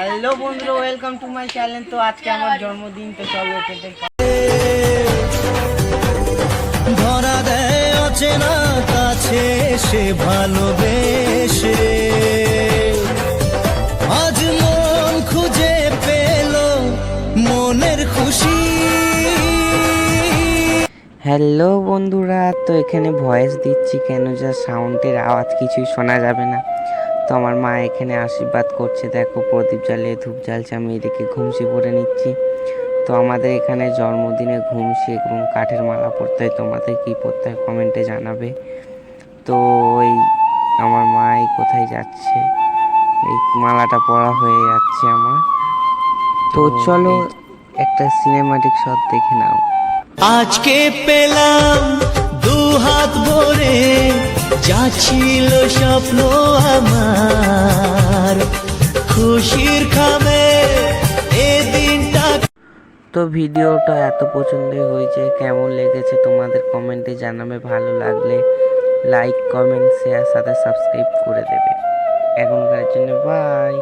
Hello বন্ধুরা welcome to my channel তো আজকে আমার জন্মদিন তো চলো কেটে ধরা দেয় অচেনা কাছে সে ভালোবেসে। আজ মন খুঁজে পেল মনের খুশি। হ্যালো বন্ধুরা তো এখানে ভয়েস দিচ্ছি কেন? যা সাউন্ডের আওয়াজ কিছুই শোনা যাবে না। তো আমার মা এখানে আশীর্বাদ করছে। দেখো প্রদীপ জ্বালিয়ে ধূপ জ্বালছে আমি এদিকে ঘুমসি পরে নিচ্ছি। তো আমাদের এখানে জন্মদিনে ঘুমসি এবং কাঠের মালা পরতে হয় তোমাদের কী পরতে হয় কমেন্টে জানাবে। তো ওই আমার মা এই কোথায় যাচ্ছে? এই মালাটা পরা হয়ে যাচ্ছে আমার। তো চলো একটা সিনেমাটিক শট দেখে নাও। আজকে পেলাম দু হাত ভরে যা স্বপ্ন আমার। খুশির দিনটা। তো ভিডিওটা এত পছন্দ হয়েছে, কেমন লেগেছে তোমাদের কমেন্টে জানাবে, ভালো লাগলে লাইক কমেন্ট শেয়ার সাথে সাবস্ক্রাইব করে দেবে। এখনকার জন্য বাই